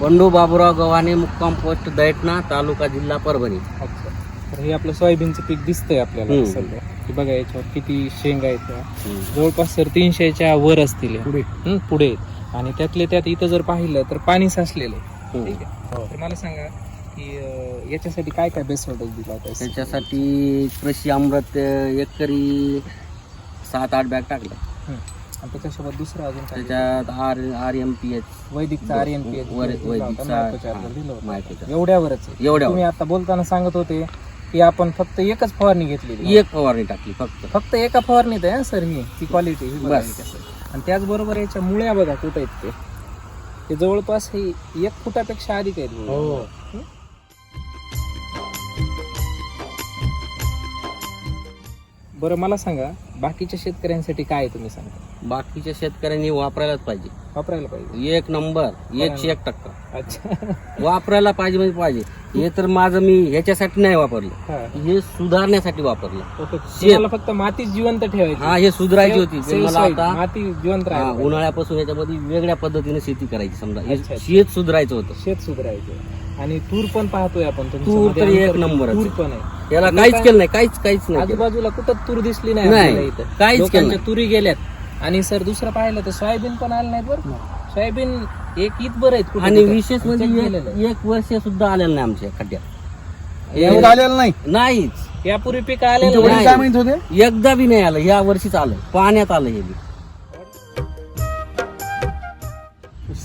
बंडू बाबुराव गव्हाणे मुक्काम पोस्ट दैटना तालुका जिल्हा परभणी अच्छा तर हे आपलं सोयाबीनचं पीक दिसतंय आपल्याला हम्म. सध्या बघा याच्यावर किती शेंगा आहेत त्या. जवळपास सर तीनशेच्या वर असतील या. पुढे पुढे आहेत. आणि त्यातले त्यात इथं जर पाहिलं तर पाणी साचलेलं आहे हम्म. ठीक आहे तर मला सांगा की अं, याच्यासाठी काय काय बेस्ट डोस दिला होता त्याच्यासाठी कृषी अमृत अं, एकरी सात आठ बॅग टाकलं. आणि त्याच्यासोबत दुसरं अजून काय त्याच्यात R R M P H वैदिकचा R N P वर- वैदिकचा, हा, दिलं होतं. मायक्रोचा. एवढ्यावरच. आहे. एवढ्या तुम्ही आता बोलताना सांगत होते की आपण फक्त एकच फवारणी घेतलेली एक फवारणी टाकली फक्त. फक्त एका फवारणीत आहे सर ही. ती क्वालिटी ही बघा बस. आणि त्याचबरोबर याच्या मुळ्या बघा कुठं आहेत ते. ते जवळपास हे एक फुटापेक्षा अधिक आहेत मुळ्या. हो? बरं मला सांगा बाकीच्या शेतकऱ्यांसाठी काय तुम्ही सांगा? बाकीच्या शेतकऱ्यांनी वापरायलाच पाहिजे. वापरायला पाहिजे. एक नंबर एकशे एक टक्का. अच्छा. वापरायला पाहिजे म्हणजे पाहिजे. हे तर माझं मी ह्याच्यासाठी नाही वापरलं. हा. हे सुधारण्यासाठी वापरलं. ओके. तुम्हाला फक्त माती जिवंत ठेवायची. हा हे सुधारायची होती. Save पण मला soil. आता माती जिवंत हा, राहायला. उन्हाळ्यापासून याच्यामध्ये वेगळ्या पद्धतीने शेती करायची. समजा हे अच्छा, अच्छा. शेत सुधारायचं होतं. शेत सुधारायचं. आणि तूर पण पाहतोय आपण तुमचं तूरमध्ये तर एक अंतर- नंबरच तूर आहे. पण आहे. याला काहीच केलं नाही काहीच काहीच नाही केलं. आजूबाजूला कुठं तूर दिसली नाही नाही, आपल्याला. इथं. काहीच केलं लोकांच्या नाही. तुरी गेल्यात. आणि सर दुसरं पाहिलं तर सोयाबीन पण आलं नाहीत बरं. सोयाबीन एक ईद बरं आहेत कुठं आणि कुठं. विशेष म्हणजे एक- केलेलं आहे. एक वर्ष सुद्धा आलेलं नाही आमच्या खड्ड्यात. एवढं आलेलं नाही? नाहीच. यापूर्वी पीक तुमचे आलेलं वडील नाही. काय म्हणत होते? एकदा बी नाही आलं. या वर्षीच आलं. पाण्यात आलं हे बी.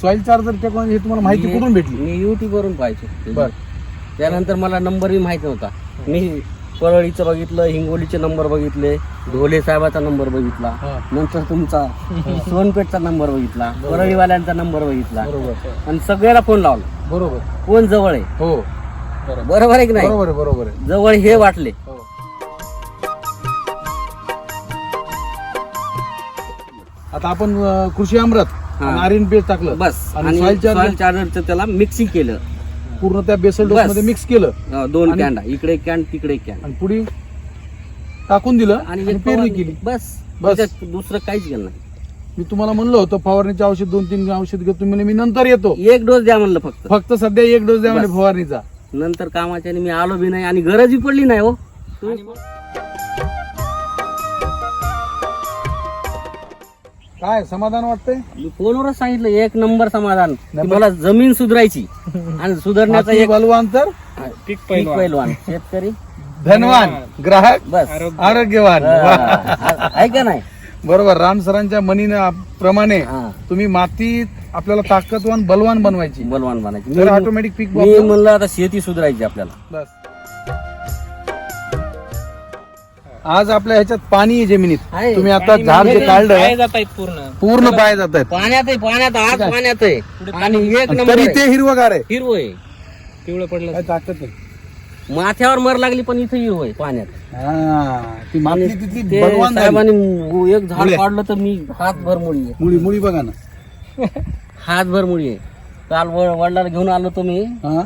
सॉइल चार्जर टेक्नॉलॉजी हे तुम्हाला माहिती मी- कुठून भेटली? मी युट्यूब वरून पाहायचो. बर. त्यानंतर मला नंबरही माहीत नव्हता. मी परळीचं बघितलं हिंगोलीचे नंबर बघितले ढोले साहेबाचा नंबर बघितला. नंतर तुमचा सोनपेठचा नंबर बघितला परळीवाल्यांचा नंबर बघितला. आणि सगळ्याला फोन लावला. बरोबर. कोण जवळ आहे? हो. बरोबर. आहे की नाही? बरोबर बरोबर जवळ हे वाटले. हो. आता आपण कृषी अमृत आर्यन पेस्ट टाकलं. बस. आणि? सॉइल चार्जरचं त्याला मिक्सिंग केलं. पूर्ण त्या बेसल डोस बस. मध्ये मिक्स केलं. अं, दोन आणि- कॅन्डा इकडे एक कॅन तिकडे एक कॅन आणि पुढे टाकून दिलं आणि पेरणी. केली. बस. बस. त्याच्यात दुसरं काहीच केलं नाही. मी तुम्हाला म्हणलं होतं फवारणीचे औषध दोन तीन औषध घेतो. तुम्ही म्हणे मी नंतर येतो. एक डोस द्या म्हणलं फक्त. फक्त सध्या एक डोस द्या म्हणे बस. फवारणीचा. नंतर कामाच्या आणि मी आलो बी नाही आणि गरजही पडली नाही हो. काय समाधान वाटतंय? मी फोनवरच सांगितलं एक नंबर समाधान. की मला जमीन सुधारायची. आणि सुधारण्याचा एक बलवान तर? पीक. पैलवान. शेतकरी. धनवान ग्राहक बस. आरोग्य. आरोग्यवान. वा. हा, आहे का नाही. बरोबर राम सरांच्या म्हणीने प्रमाणे हा, तुम्ही मातीत आपल्याला ताकदवान बलवान बनवायची. बलवान बनायची. तर मी- ऑटोमॅटिक पीक मी म्हणलं आता शेती सुधारायची आपल्याला. बस. आज आपल्या ह्याच्यात पाणी आहे जमिनीत. आहे. तुम्ही आता झाड जे म्हणजे काढलं पाय जात आहेत पूर्ण. पूर्ण पाय जात आहेत. पाण्यात आहे पाण्यात आज पाण्यात आहे. आणि एक नंबर तरी आहे. ते हिरवगार आहे. हिरवं आहे. पिवळं पडलं काय ताकद आहे? माथ्यावर मर लागली पण इथं हिरवं आहे पाण्यात. हा, ती माती तिथली ते बलवान झाली. साहेबांनी एक झाड. काढलं तर मी हातभर मुळी आहे. मुळी मुळी बघा ना. हातभर मुळी आहे. काल व- वडिलाला घेऊन आलो तुम्ही हा?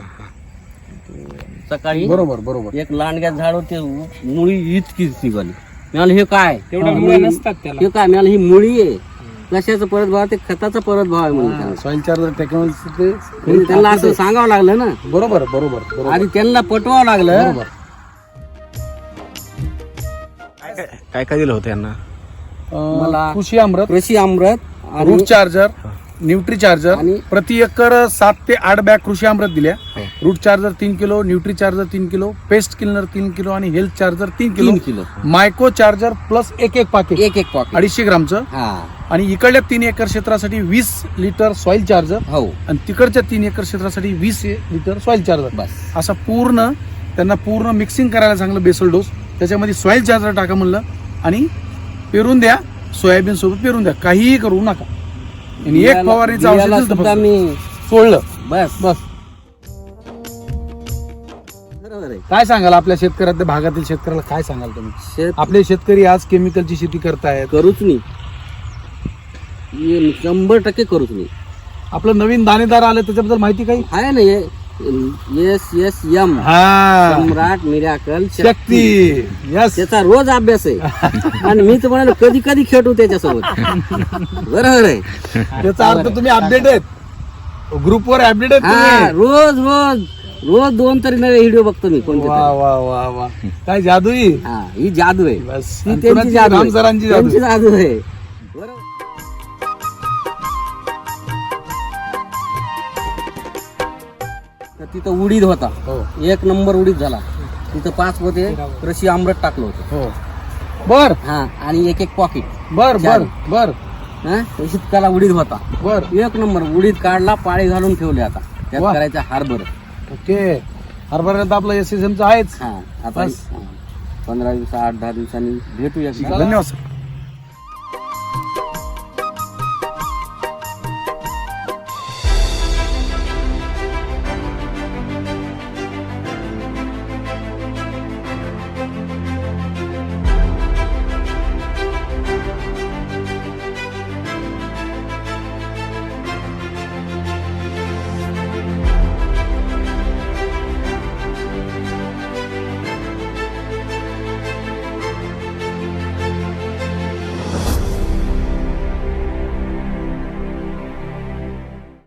सकाळी बरोबर बरोबर. एक लांडग्यात झाड होते मुळी इतकीच निघाली मिळालं हे काय? तेवढ्या हा, मुळ्या मुळी- नसतात त्याला. हे काय मिळालं ही मुळी आहे? कशाचं परत भाव ते खताचा परत भाव आहे म्हणून. सॉइल चार्जर टेक्नॉलॉजी म्हणजे त्यांना असं सांगावं लागलं ना? बरोबर बरोबर बरोबर. आधी त्यांना पटवावं लागलं. बरोबर. काय काय दिलं होतं यांना? मला- कृषी अमृत कृषी अमृत आणि रूट चार्जर न्यूट्री चार्जर आणि- प्रति एकर सात ते आठ बॅग कृषी अमृत दिल्या. हो. रूट चार्जर तीन किलो न्यूट्री चार्जर तीन किलो पेस्ट किलनर तीन किलो आणि हेल्थ चार्जर तीन किलो. तीन किलो. मायको चार्जर प्लस एक एक पाकिट एक एक पॉकेट अडीचशे ग्रामचं. हा. आणि इकडल्या तीन एकर क्षेत्रासाठी वीस लिटर सॉइल चार्जर हो. आणि तिकडच्या तीन एकर क्षेत्रासाठी वीस लिटर सॉइल चार्जर बस. असा पूर्ण त्यांना पूर्ण मिक्सिंग करायला सांगलं बेसल डोस त्याच्यामध्ये सॉइल चार्जर टाका म्हणलं. आणि पेरून द्या सोयाबीन सोबत पेरून द्या. काहीही करू नका. आणि एक फवारणीचं बियाला सुद्धा. मी सोडलं. बस बस. बरोबर आहे. काय सांगाल आपल्या शेतकऱ्याच्या भागातील शेतकऱ्याला काय सांगाल तुम्ही? शेत आपले शेतकरी आज केमिकलची शेती करतायत. करूच नाही. ये शंभर टक्के करूच नाही. आपलं नवीन दाणेदार आलं त्याच्याबद्दल माहिती काही? आहे ना एस एस एम हा. सम्राट मिराकल शक्ती. यस. त्याचा रोज अभ्यास आहे. आणि मी तर म्हणालो कधी कधी खेळू त्याच्यासोबत. बरोबर आहे. त्याचा अर्थ तुम्ही अपडेट आहेत. ग्रुपवर अपडेट आहेत हा तुम्ही. रोज रोज रोज दोन तरी नवे व्हिडिओ बघतो मी कोणते वा वा वा वा. काय जादू ही हा जादू आहे. बस. ती आणि त्यांची कुणाची? जादू राम आहे. सरांची जादू. त्यांची जादू आहे. तिथं उडीद होता. हो. एक नंबर उडीद झाला. तिथं पाच होते कृषी आमरट टाकलं होतं. हो. बर. हा आणि एक एक पॉकेट बर बर. बर. हा इतकाला उडीद होता. बर. एक नंबर उडीद काढला पाळी घालून ठेवले आता. त्यात वा. करायचं हार्बर ओके. हरभऱ्यात आपलं एस एस एमचं आहेच. हा आता बस. हा. पंधरा दिवस आठ दहा दिवसांनी भेटू एकदा धन्यवाद सर